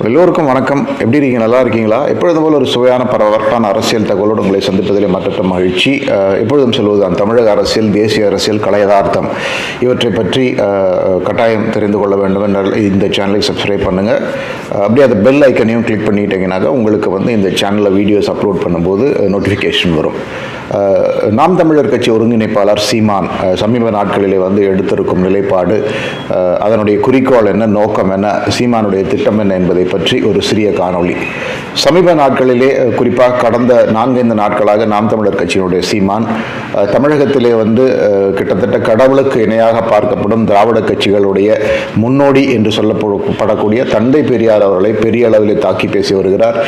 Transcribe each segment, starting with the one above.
எல்லோருக்கும் வணக்கம். எப்படி இருக்கீங்க? நல்லா இருக்கீங்களா? எப்பொழுதும் போல ஒரு சுவையான பரபரப்பான அரசியல் தகவலோடு உங்களை சந்திப்பதிலே மற்ற மகிழ்ச்சி. எப்பொழுதும் சொல்வதுதான் தமிழக அரசியல் தேசிய அரசியல் கலையதார்த்தம். இவற்றை பற்றி கட்டாயம் தெரிந்து கொள்ள வேண்டும் என்றால் இந்த சேனலை சப்ஸ்கிரைப் பண்ணுங்கள் அப்படியே அந்த பெல் ஐக்கனையும் கிளிக் பண்ணிட்டீங்கன்னாக்கா உங்களுக்கு வந்து இந்த சேனலில் வீடியோஸ் அப்லோட் பண்ணும்போது நோட்டிஃபிகேஷன் வரும். நாம் தமிழர் கட்சி ஒருங்கிணைப்பாளர் சீமான் சமீப நாட்களிலே வந்து எடுத்திருக்கும் நிலைப்பாடு அதனுடைய குறிக்கோள் என்ன நோக்கம் என்ன சீமானுடைய திட்டம் என்ன என்பதை என்பதை பற்றி ஒரு சிறிய காணொளி. சமீப நாட்களிலே குறிப்பாக கடந்த நான்கைந்து நாட்களாக நாம் தமிழர் கட்சியினுடைய சீமான் தமிழகத்திலே வந்து கிட்டத்தட்ட கடவுளுக்கு இணையாக பார்க்கப்படும் திராவிட கட்சிகளுடைய முன்னோடி என்று சொல்லப்படக்கூடிய தந்தை பெரியார் அவர்களை பெரிய அளவில் தாக்கி பேசி வருகிறார்.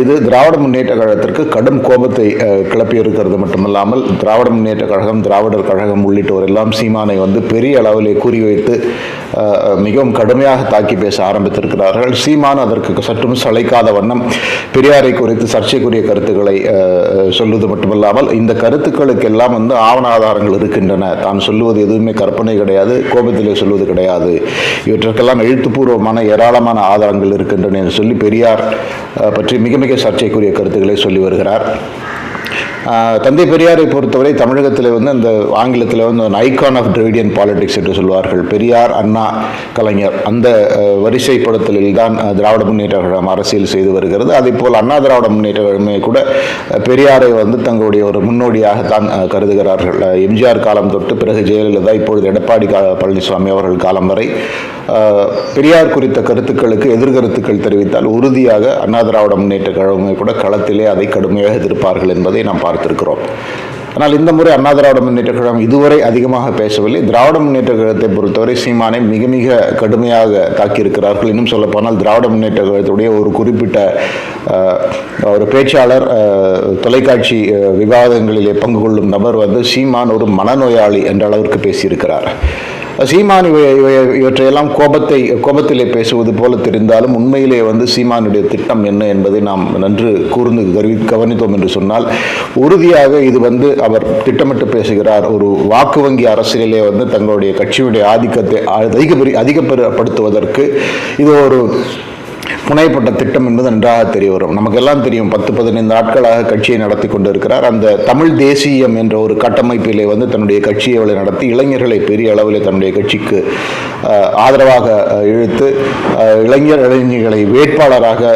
இது திராவிட முன்னேற்ற கழகத்திற்கு கடும் கோபத்தை அஹ், கிளப்பியிருக்கிறது மட்டுமல்லாமல் திராவிட முன்னேற்ற கழகம் திராவிடர் கழகம் உள்ளிட்டோரெல்லாம் சீமானை வந்து பெரிய அளவிலே குறிவைத்து அஹ், மிகவும் கடுமையாக தாக்கி பேச ஆரம்பித்திருக்கிறார்கள். சீமான் அதற்கு சற்றும் சளைக்காத வண்ணம் பெரியாரை குறித்து சர்ச்சைக்குரிய கருத்துக்களை அஹ், சொல்வது மட்டுமல்லாமல் இந்த கருத்துக்களுக்கெல்லாம் வந்து ஆவண ஆதாரங்கள் இருக்கின்றன. தான் சொல்லுவது எதுவுமே கற்பனை கிடையாது கோபத்திலே சொல்வது கிடையாது. இவற்றுக்கெல்லாம் எழுத்துப்பூர்வமான ஏராளமான ஆதாரங்கள் இருக்கின்றன என்று சொல்லி பெரியார் பற்றி மிக மிக சர்ச்சைக்குரிய கருத்துக்களை சொல்லி வருகிறார். தந்தை பெரியாரை பொறுத்தவரை தமிழகத்தில் வந்து அந்த ஆங்கிலத்தில் வந்து ஐகான் ஆஃப் டிராவிடியன் பாலிடிக்ஸ் என்று சொல்வார்கள் பெரியார் அண்ணா கலைஞர் அந்த வரிசை வரிசைப்படுத்தலில் தான் திராவிட முன்னேற்ற கழகம் அரசியல் செய்து வருகிறது. அதே போல் அண்ணா திராவிட முன்னேற்ற கழகமே கூட பெரியாரை வந்து தங்களுடைய ஒரு முன்னோடியாக தான் கருதுகிறார்கள். எம்ஜிஆர் காலம் தொட்டு பிறகு ஜெயலலிதா இப்பொழுது எடப்பாடி பழனிசாமி அவர்கள் காலம் வரை பெரியார் குறித்த கருத்துக்களுக்கு எதிர்கருத்துக்கள் தெரிவித்தால் உறுதியாக அண்ணா திராவிட முன்னேற்ற கழகமே கூட களத்திலே அதை கடுமையாக எதிர்ப்பார்கள் என்பதை நாம் பார்த்திருக்கிறோம். ஆனால் இந்த முறை அண்ணா திராவிட முன்னேற்ற கழகம் இதுவரை அதிகமாக பேசவில்லை. திராவிட முன்னேற்ற கழகத்தை பொறுத்தவரை சீமானை மிக மிக கடுமையாக தாக்கியிருக்கிறார்கள். இன்னும் சொல்லப்போனால் திராவிட முன்னேற்ற கழகத்துடைய ஒரு குறிப்பிட்ட ஒரு பேச்சாளர் தொலைக்காட்சி விவாதங்களிலே பங்கு கொள்ளும் நபர் வந்து சீமான் ஒரு மனநோயாளி என்ற அளவிற்கு பேசியிருக்கிறார். சீமான் இவை இவற்றையெல்லாம் கோபத்தை கோபத்திலே பேசுவது போல தெரிந்தாலும் உண்மையிலே வந்து சீமானுடைய திட்டம் என்ன என்பதை நாம் நன்று கூர்ந்து கருவி கவனித்தோம் என்று சொன்னால் உறுதியாக இது வந்து அவர் திட்டமிட்டு பேசுகிறார். ஒரு வாக்கு வங்கி அரசியலே வந்து தங்களுடைய கட்சியுடைய ஆதிக்கத்தை அதிக அதிகப்படுத்துவதற்கு இது ஒரு முனைப்பட்ட திட்டம் என்பது நன்றாக தெரிய வரும். நமக்கெல்லாம் தெரியும் பத்து பதினைந்து நாட்களாக கட்சியை நடத்தி கொண்டிருக்கிறார். அந்த தமிழ் தேசியம் என்ற ஒரு கட்டமைப்பிலே வந்து தன்னுடைய கட்சியை அவளை நடத்தி இளைஞர்களை பெரிய அளவில் தன்னுடைய கட்சிக்கு ஆதரவாக இழுத்து இளைஞர் இளைஞர்களை வேட்பாளராக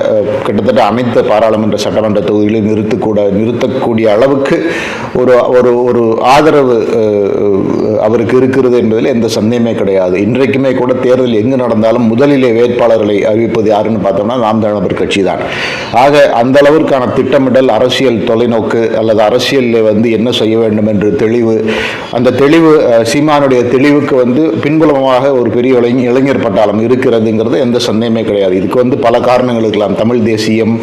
கிட்டத்தட்ட அனைத்து பாராளுமன்ற சட்டமன்ற தொகுதிகளில் நிறுத்தக்கூட நிறுத்தக்கூடிய அளவுக்கு ஒரு ஒரு ஒரு ஆதரவு அவருக்கு இருக்கிறது என்பதில் எந்த சந்தேகமே கிடையாது. இன்றைக்குமே கூட தேர்தல் எங்கு நடந்தாலும் முதலிலே வேட்பாளர்களை அறிவிப்பது யாருன்னு பார்த்தோம்னா நாம் தமிழர் கட்சி தான். ஆக அந்த அளவிற்கான திட்டமிடல் அரசியல் தொலைநோக்கு அல்லது அரசியலில் வந்து என்ன செய்ய வேண்டும் என்று தெளிவு அந்த தெளிவு சீமானுடைய தெளிவுக்கு வந்து பின்புலமாக ஒரு பெரிய இளைஞர் பட்டாளம் இருக்கிறதுங்கிறது எந்த சந்தேகமே கிடையாது. இதுக்கு வந்து பல காரணங்கள் இருக்கலாம். தமிழ் தேசியம்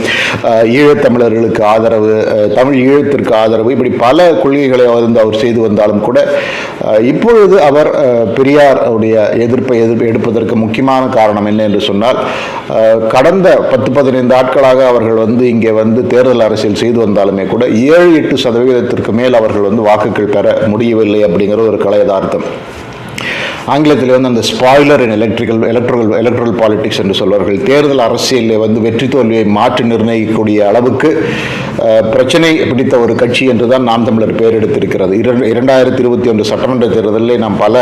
ஈழத்தமிழர்களுக்கு ஆதரவு தமிழ் ஈழத்திற்கு ஆதரவு இப்படி பல கொள்கைகளை வந்து அவர் செய்து வந்தாலும் கூட இப்பொழுது அவர் பெரியார் உடைய எதிர்ப்பை எதிர்ப்பு எடுப்பதற்கு முக்கியமான காரணம் என்ன என்று சொன்னால் கடந்த பத்து பதினைந்து ஆட்களாக அவர்கள் வந்து இங்கே வந்து தேர்தல் அரசியல் செய்து வந்தாலுமே கூட ஏழு எட்டு சதவீதத்திற்கு மேல் அவர்கள் வந்து வாக்குகள் பெற முடியவில்லை அப்படிங்கிற ஒரு கலையதார்த்தம். ஆங்கிலத்தில் வந்து அந்த spoiler in electrical electoral electoral politics என்று சொல்வார்கள். தேர்தல் அரசியலில் வந்து வெற்றி தோல்வியை மாற்றி நிர்ணயிக்கக்கூடிய அளவுக்கு பிரச்சனை பிடித்த ஒரு கட்சி என்று தான் நாம் தமிழர் பெயர் எடுத்திருக்கிறது. இரண்டு இரண்டாயிரத்தி இருபத்தி ஒன்று சட்டமன்ற தேர்தலில் நாம் பல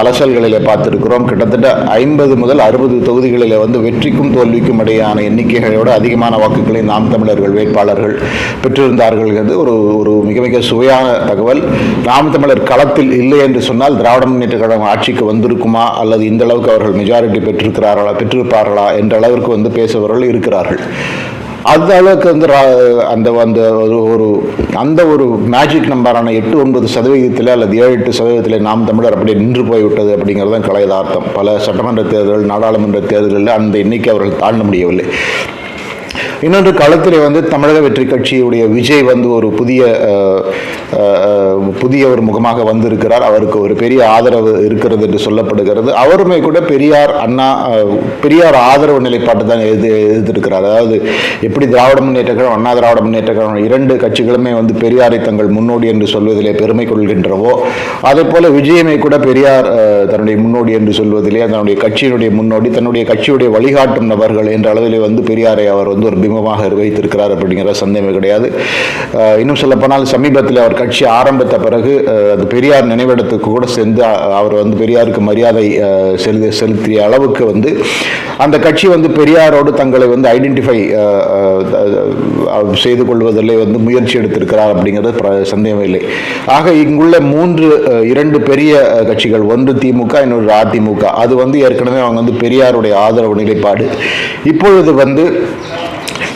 அலசல்களில் அலசல்களிலே பார்த்திருக்கிறோம். கிட்டத்தட்ட ஐம்பது முதல் அறுபது தொகுதிகளில் வந்து வெற்றிக்கும் தோல்விக்கும் இடையான எண்ணிக்கைகளோட அதிகமான வாக்குகளை நாம் தமிழர்கள் வேட்பாளர்கள் பெற்றிருந்தார்கள் என்று ஒரு ஒரு மிக மிக சுவையான தகவல். நாம் தமிழர் களத்தில் இல்லை என்று சொன்னால் திராவிட முன்னேற்ற கழகம் ஆட்சிக்கு வந்திருக்குமா? அல்லது இந்த அளவுக்கு அவர்கள் மெஜாரிட்டி பெற்றிருக்கிறார்களா பெற்றிருப்பார்களா என்ற அளவிற்கு வந்து பேசுபவர்கள் இருக்கிறார்கள். அந்த அளவுக்கு வந்து ரா- அந்த அந்த ஒரு ஒரு அந்த ஒரு மேஜிக் நம்பரான எட்டு ஒன்பது சதவீதத்தில் அல்லது ஏழு எட்டு சதவீதத்தில் நாம் தமிழர் அப்படியே நின்று போய்விட்டது அப்படிங்கிறது தான் கலையதார்த்தம் பல சட்டமன்ற தேர்தல் நாடாளுமன்ற தேர்தலில் அந்த எண்ணிக்கை அவர்கள் தாண்ட முடியவில்லை. இன்னொன்று களத்திலே வந்து தமிழக வெற்றி கட்சியுடைய விஜய் வந்து ஒரு புதிய புதிய ஒரு முகமாக வந்திருக்கிறார். அவருக்கு ஒரு பெரிய ஆதரவு இருக்கிறது என்று சொல்லப்படுகிறது. அவருமே கூட பெரியார் அண்ணா பெரியார் ஆதரவு நிலைப்பாட்டு தான் எது எதிர்த்திருக்கிறார் அதாவது எப்படி திராவிட முன்னேற்ற கழகம் அண்ணா திராவிட முன்னேற்ற கழகம் இரண்டு கட்சிகளுமே வந்து பெரியாரை தங்கள் முன்னோடி என்று சொல்வதிலே பெருமை கொள்கின்றவோ அதே போல விஜயமே கூட பெரியார் தன்னுடைய முன்னோடி என்று சொல்வதிலே தன்னுடைய கட்சியினுடைய முன்னோடி தன்னுடைய கட்சியுடைய வழிகாட்டும் நபர்கள் என்ற அளவிலே வந்து பெரியாரை அவர் வந்து ஒரு பிம்பமாக வைத்திருக்கிறார் அப்படிங்கிற சந்தேகமே கிடையாது. இன்னும் சொல்லப்போனால் சமீபத்தில் அவர் கட்சி ஆரம்பித்த பிறகு அது பெரியார் நினைவிடத்துக்கு கூட சென்று அவர் வந்து பெரியாருக்கு மரியாதை செலுத்தி செலுத்திய அளவுக்கு வந்து அந்த கட்சி வந்து பெரியாரோடு தங்களை வந்து ஐடென்டிஃபை செய்து கொள்வதில் வந்து முயற்சி எடுத்திருக்கிறார் அப்படிங்கிறது சந்தேகம் இல்லை. ஆக இங்குள்ள மூன்று இரண்டு பெரிய கட்சிகள் ஒன்று திமுக இன்னொரு அதிமுக. அது வந்து ஏற்கனவே அவங்க வந்து பெரியாருடைய ஆதரவு நிலைப்பாடு. இப்பொழுது வந்து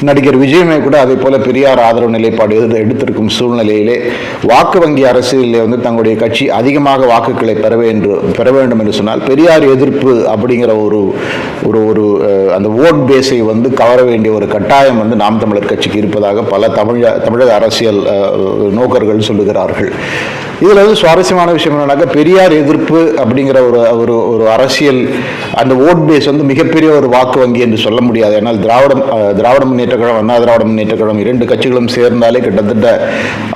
நடிகர் விஜயமே கூட அதே போல பெரியார் ஆதரவு நிலைப்பாடு எடு- எடுத்திருக்கும் சூழ்நிலையிலே வாக்கு வங்கி அரசியலிலே வந்து தங்களுடைய கட்சி அதிகமாக வாக்குகளை பெற வேண்டும் பெற வேண்டும் என்று சொன்னால் பெரியார் எதிர்ப்பு அப்படிங்கிற ஒரு ஒரு ஒரு அந்த ஓட் பேஸை வந்து கவர வேண்டிய ஒரு கட்டாயம் வந்து நாம் தமிழர் கட்சிக்கு இருப்பதாக பல தமிழ தமிழக அரசியல் நோக்கர்கள் சொல்லுகிறார்கள். இதில் வந்து சுவாரஸ்யமான விஷயம் என்னன்னாக்கா பெரியார் எதிர்ப்பு அப்படிங்கிற ஒரு ஒரு ஒரு அரசியல் அந்த ஓட் பேஸ் வந்து மிகப்பெரிய ஒரு வாக்கு வங்கி என்று சொல்ல முடியாது. ஏன்னால் திராவிடம் திராவிட முன்னேற்ற கழகம் அண்ணா திராவிட முன்னேற்ற கழகம் இரண்டு கட்சிகளும் சேர்ந்தாலே கிட்டத்தட்ட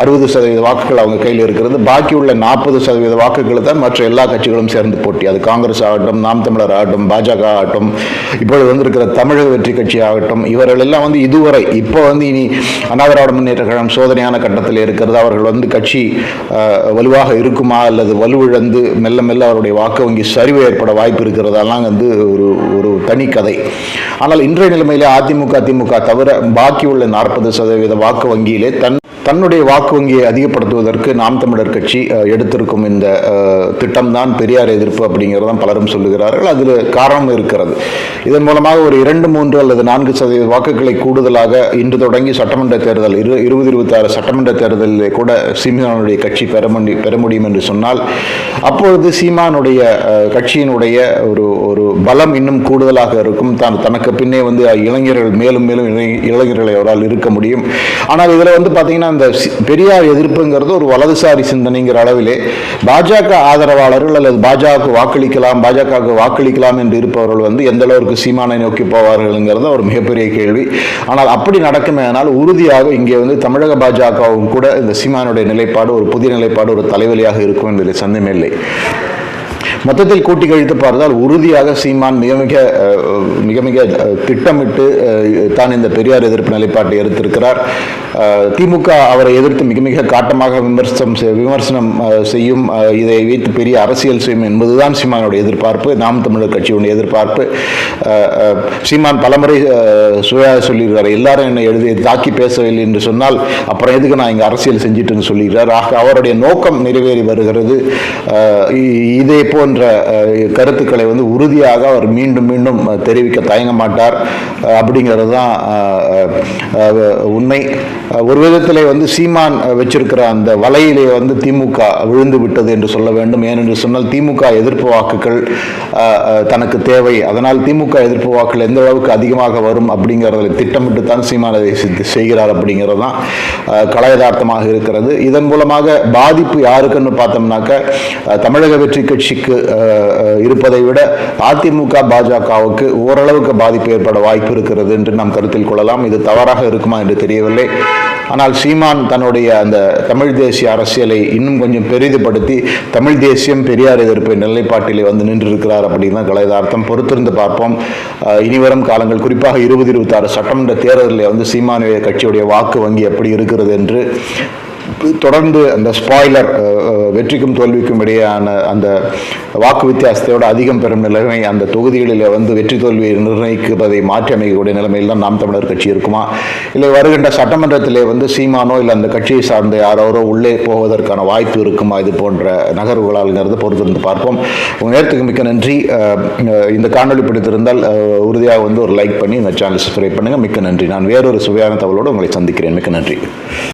அறுபது சதவீத வாக்குகள் அவங்க கையில் இருக்கிறது. பாக்கி உள்ள நாற்பது சதவீத வாக்குகளை தான் மற்ற எல்லா கட்சிகளும் சேர்ந்து போட்டி. அது காங்கிரஸ் ஆகட்டும் நாம் தமிழர் ஆகட்டும் பாஜக ஆகட்டும் இப்பொழுது வந்திருக்கிற தமிழக வெற்றி கட்சி ஆகட்டும் இவர்கள் எல்லாம் வந்து இதுவரை இப்போ வந்து இனி அண்ணா திராவிட முன்னேற்ற கழகம் சோதனையான கட்டத்தில் இருக்கிறது. அவர்கள் வந்து கட்சி வலுவாக இருக்குமா அல்லது வலுவிழந்து மெல்ல மெல்ல அவருடைய வாக்கு வங்கி சரிவு ஏற்பட வாய்ப்பு இருக்கிறதெல்லாம் வந்து ஒரு ஒரு தனி கதை. ஆனால் இன்றைய நிலைமையிலே அதிமுக திமுக தவிர பாக்கி உள்ள நாற்பது சதவீத வாக்கு வங்கியிலே தன் தன்னுடைய வாக்கு வங்கியை அதிகப்படுத்துவதற்கு நாம் தமிழர் கட்சி எடுத்திருக்கும் இந்த திட்டம் தான் பெரியார் எதிர்ப்பு அப்படிங்கிறதான் பலரும் சொல்லுகிறார்கள். அதில் காரணம் இருக்கிறது. இதன் மூலமாக ஒரு இரண்டு மூன்று அல்லது நான்கு சதவீத வாக்குகளை கூடுதலாக இன்று தொடங்கி சட்டமன்ற தேர்தல் இரு இருபது இருபத்தாறு சட்டமன்ற தேர்தலில் கூட சீமானுடைய கட்சி பெற முடி பெற முடியும் என்று சொன்னால் அப்பொழுது சீமானுடைய கட்சியினுடைய ஒரு ஒரு பலம் இன்னும் கூடுதலாக இருக்கும். தான் தனக்கு பின்னே வந்து இளைஞர்கள் மேலும் மேலும் இளைஞர்களை அவரால் இருக்க முடியும். ஆனால் இதில் வந்து பார்த்தீங்கன்னா அந்த பெரியார் எதிர்ப்புங்கிறது ஒரு வலதுசாரி சிந்தனைங்கிற அளவிலே பாஜக ஆதரவாளர்கள் அல்லது பாஜக வாக்களிக்கலாம் பாஜகவுக்கு வாக்களிக்கலாம் என்று இருப்பவர்கள் வந்து எந்த அளவுக்கு சீமானை நோக்கி போவார்கள்ங்கிறது ஒரு மிகப்பெரிய கேள்வி. ஆனால் அப்படி நடக்குமேனால் உறுதியாக இங்கே வந்து தமிழக பாஜகவும் கூட இந்த சீமானுடைய நிலைப்பாடு ஒரு புதிய நிலைப்பாடு ஒரு தலைவலியாக இருக்கும் என்பதில் சந்தேகமே மொத்தத்தில் கூட்டி கழித்து பார்த்தால் உறுதியாக சீமான் மிக மிக மிக மிக திட்டமிட்டு தான் இந்த பெரியார் எதிர்ப்பு நிலைப்பாட்டை எடுத்திருக்கிறார். திமுக அவரை எதிர்த்து மிக மிக காட்டமாக விமர்சனம் விமர்சனம் செய்யும் இதை வைத்து பெரிய அரசியல் செய்யும் என்பதுதான் சீமானுடைய எதிர்பார்ப்பு. நாம் தமிழர் கட்சியுடைய எதிர்பார்ப்பு. சீமான் பலமுறை சுவையாக சொல்லியிருக்கிறார். சொல்லியிருக்கார் எல்லாரும் என்னை எழுதி தாக்கி பேசவில்லை என்று சொன்னால் அப்புறம் எதுக்கு நான் இங்கே அரசியல் செஞ்சிட்டுன்னு சொல்லியிருக்கார் ஆக அவருடைய நோக்கம் நிறைவேறி வருகிறது. இதே போல் போன்ற கருத்துக்களை வந்து உறுதியாக அவர் மீண்டும் மீண்டும் தெரிவிக்க தயங்க மாட்டார். அப்படிங்கிறது தான் உண்மை. ஒரு விதத்திலே வந்து சீமான் வச்சிருக்கிற அந்த வலையிலே வந்து திமுக விழுந்து விட்டது என்று சொல்ல வேண்டும். ஏனென்று சொன்னால் திமுக எதிர்ப்பு வாக்குகள் தனக்கு தேவை. அதனால் திமுக எதிர்ப்பு வாக்குகள் எந்த அளவுக்கு அதிகமாக வரும் அப்படிங்கிறத திட்டமிட்டு தான் சீமான் அதை செய்கிறார் அப்படிங்கிறது தான் அஹ், இருக்கிறது. இதன் மூலமாக பாதிப்பு யாருக்குன்னு பார்த்தோம்னாக்க தமிழக வெற்றி கட்சிக்கு இருப்பதை விட அதிமுக பாஜகவுக்கு ஓரளவுக்கு பாதிப்பு ஏற்பட வாய்ப்பு இருக்கிறது என்று நாம் கருத்தில் கொள்ளலாம். இது தவறாக இருக்குமா என்று தெரியவில்லை. ஆனால் சீமான் தன்னுடைய அந்த தமிழ் தேசிய அரசியலை இன்னும் கொஞ்சம் பெரிதுபடுத்தி தமிழ் தேசியம் பெரியார் எதிர்ப்பு நிலைப்பாட்டிலே வந்து நின்றிருக்கிறார் அப்படின்னு தான் கலைதார்த்தம் பொறுத்திருந்து பார்ப்போம். இனிவரும் காலங்கள் குறிப்பாக இருபது இருபத்தாறு சட்டமன்ற தேர்தலில் வந்து சீமானுடைய கட்சியுடைய வாக்கு வங்கி எப்படி இருக்கிறது என்று தொடர்ந்து அந்த ஸ்பாய்லர் வெற்றிக்கும் தோல்விக்கும் இடையேயான அந்த வாக்கு வித்தியாசத்தையோடு அதிகம் பெறும் நிலைமை அந்த தொகுதிகளில் வந்து வெற்றி தோல்வியை நிர்ணயிக்குவதை மாற்றி அமைக்கக்கூடிய நிலைமையில் தான் நாம் தமிழர் கட்சி இருக்குமா? இல்லை வருகின்ற சட்டமன்றத்திலே வந்து சீமானோ இல்லை அந்த கட்சியை சார்ந்த யாரோரோ உள்ளே போவதற்கான வாய்ப்பு இருக்குமா? இது போன்ற நகர்வுகளால்ங்கிறது பொறுத்திருந்து பார்ப்போம். உங்கள் நேரத்துக்கு மிக்க நன்றி. இந்த காணொளி பிடித்திருந்தால் உறுதியாக வந்து ஒரு லைக் பண்ணி இந்த சேனல் சப்ஸ்கிரைப் பண்ணுங்கள் மிக்க நன்றி. நான் வேறொரு சுவையான தகவலோடு உங்களை சந்திக்கிறேன். மிக்க நன்றி.